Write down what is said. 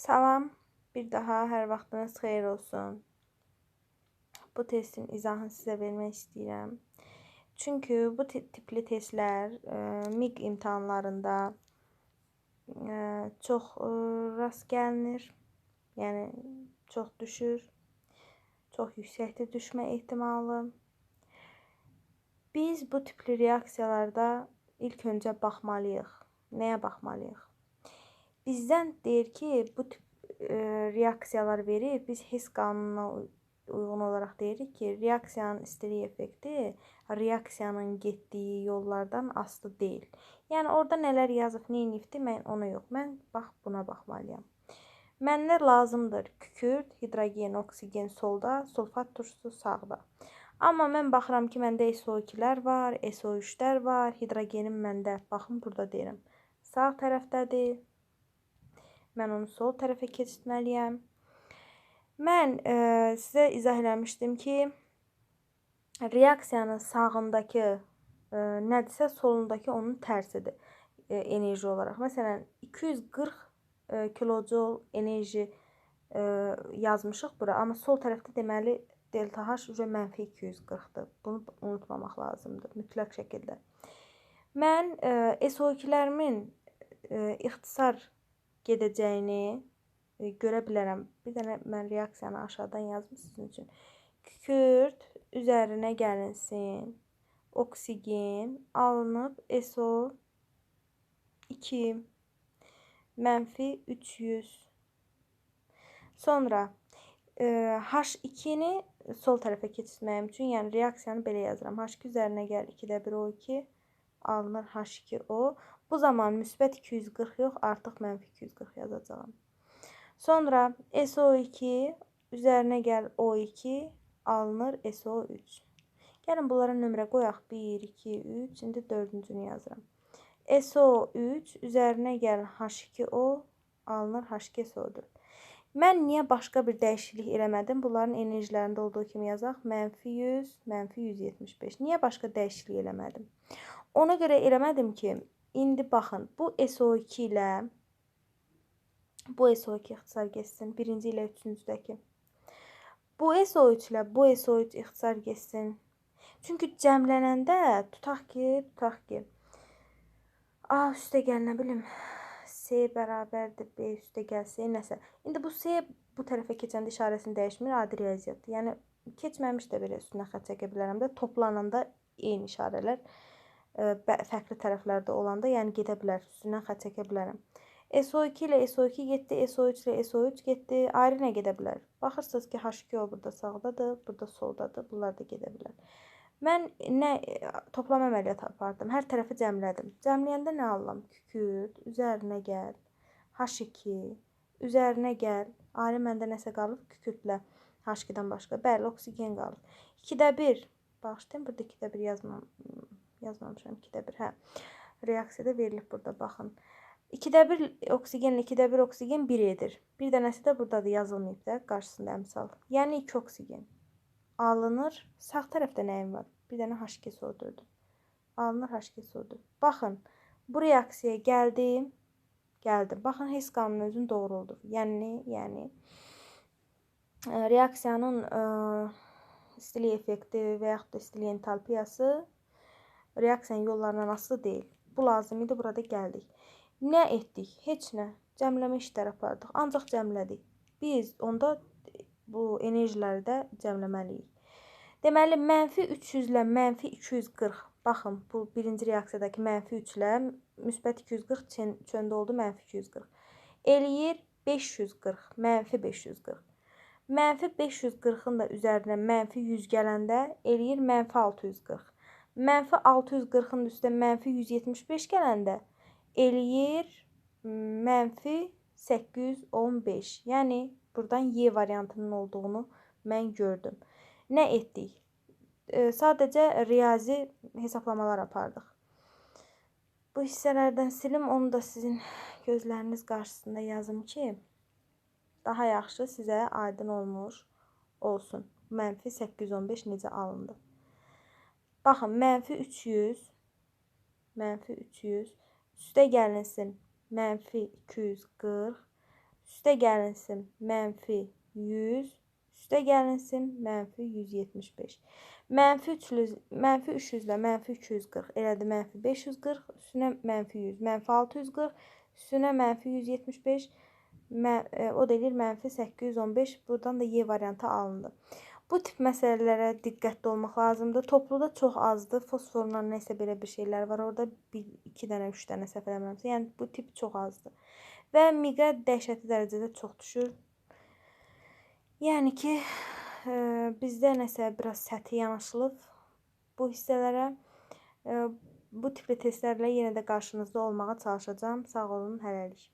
Salam, bir daha hər vaxtınız xeyir olsun. Bu testin izahını sizə vermək istəyirəm. Çünki bu tipli testlər e, MIQ imtahanlarında e, çox e, rast gəlinir. Yəni çox düşür. Çox yüksəkdir düşmə ehtimalı. Biz bu tipli reaksiyalarda ilk öncə baxmalıyıq. Nəyə baxmalıyıq? Bizdən deyir ki, bu tip e, reaksiyalar verir. Biz Hess qanununa uyğun olaraq deyirik ki, reaksiyanın istilik effekti reaksiyanın getdiyi yollardan asılı deyil. Yəni orada nələr yazıb, nə edibdi, mən ona yox. Mən bax buna baxmalıyam. Mənə lazımdır kükürt, hidrogen, oksigen solda, sulfat turşusu sağda. Amma mən baxıram ki, məndə SO2-lər var, SO3-lər var, hidrogenim məndə, baxın burada deyirəm, sağ tərəfdədir. Mən onu sol tərəfə keçirtməliyəm. Mən e, sizə izah eləmişdim ki, reaksiyanın sağındakı e, nədirsə, solundakı onun tərsidir e, enerji olaraq. Məsələn, 240 ə, kilojul enerji ə, yazmışıq bura, amma sol tərəfdə deməli delta H üzrə mənfi 240-dır. Bunu unutmamaq lazımdır mütləq şəkildə. Mən ə, SO2-lərimin ixtisar gedəcəyini e, görə bilərəm. Bir dənə mən reaksiyanı aşağıdan yazım sizin üçün. Kükürt üzərinə gəlinsin. Oksigen alınıb SO2 mənfi 300. Sonra e, H2-ni sol tərəfə keçirməyim üçün, yəni reaksiyanı belə yazıram. H2 üzərinə gəl 2-də 1 O2 alınır H2O. Bu zaman müsbət 240 yox, artıq mənfi 240 yazacağam. Sonra SO2 üzərinə gəl O2 alınır SO3. Gəlin bunlara nömrə qoyaq. 1, 2, 3. İndi dördüncünü yazıram. SO3 üzərinə gəl H2O alınır H2SO4. Mən niyə başqa bir dəyişiklik eləmədim? Bunların enerjilərində olduğu kimi yazaq. Mənfi 100, mənfi 175. Niyə başqa dəyişiklik eləmədim? Ona görə eləmədim ki, İndi baxın, bu SO2 ilə bu SO2 ixtisar getsin. Birinci ilə üçüncüdəki. Bu SO3 ilə bu SO3 ixtisar getsin. Çünki cəmlənəndə tutaq ki, tutaq ki, A üstə gəl, nə bilim, C bərabərdir B üstə gəl, C nəsə. İndi bu C bu tərəfə keçəndə işarəsini dəyişmir, adi riyaziyyatdır. Yəni keçməmiş də belə üstünə xətt çəkə bilərəm də, toplananda eyni işarələr fərqli tərəflərdə olanda, yəni gedə bilər, üstündən xətt çəkə bilərəm. SO2 ilə SO2 getdi, SO3 ilə SO3 getdi, ayrı nə gedə bilər? Baxırsınız ki, H2O burada sağdadır, burada soldadır, bunlar da gedə bilər. Mən nə toplama əməliyyatı apardım, hər tərəfi cəmlədim. Cəmləyəndə nə alıram? Kükürt, üzərinə gəl, H2, üzərinə gəl. Ayrı məndə nəsə qalıb kükürtlə H2-dən başqa. Bəli, oksigen qalıb. 2-də 1. Bağışlayın, burada 2-də 1 yazmam yazmamışam 2-də 1. Hə. Reaksiyada verilib burada baxın. 2-də 1 oksigenlə 2-də 1 oksigen 1 edir. Bir dənəsi də burdadır yazılmayıb da qarşısında əmsal. Yəni 2 oksigen alınır. Sağ tərəfdə nəyim var? Bir dənə H2SO4-dür. Alınır H2SO4. Baxın, bu reaksiyaya gəldim. Gəldim. Baxın, Hess qanunu özün doğruldur. Yəni, yəni reaksiyanın ə, istilik effekti və yaxud da istilik entalpiyası reaksiyanın yollarından asılı deyil. Bu lazım idi, burada gəldik. Nə etdik? Heç nə. Cəmləmə işləri apardıq. Ancaq cəmlədik. Biz onda bu enerjiləri də cəmləməliyik. Deməli, mənfi 300 ilə mənfi 240. Baxın, bu birinci reaksiyadakı mənfi 3 ilə müsbət 240 çöndə oldu mənfi 240. Eləyir 540, mənfi 540. Mənfi 540-ın da üzərinə mənfi 100 gələndə eləyir mənfi 640. Mənfi 640-ın üstə mənfi 175 gələndə eləyir mənfi 815. Yəni burdan Y variantının olduğunu mən gördüm. Nə etdik? E, sadəcə riyazi hesablamalar apardıq. Bu hissələrdən silim, onu da sizin gözləriniz qarşısında yazım ki, daha yaxşı sizə aydın olmuş olsun. Mənfi 815 necə alındı? Baxın, mənfi 300, mənfi 300, üstə gəlinsin mənfi 240, Üstə gəlinsin mənfi 100. Üstə gəlinsin mənfi 175. Mənfi 300, mənfi 300 ilə mənfi 240 elədi mənfi 540. Üstünə mənfi 100, mənfi 640. Üstünə mənfi 175. Mən, e, o da eləyir mənfi 815. Buradan da Y variantı alındı. Bu tip məsələlərə diqqətli olmaq lazımdır. Topluda çox azdır. Fosforla nəsə belə bir şeylər var. Orada 1 2 dənə, 3 dənə səhv eləmirəmsə. Yəni bu tip çox azdır. Və miqə dəhşətli dərəcədə çox düşür. Yəni ki, e, bizdə nəsə biraz səthi yanaşılıb bu hissələrə. E, bu tipli testlərlə yenə də qarşınızda olmağa çalışacağam. Sağ olun, hələlik.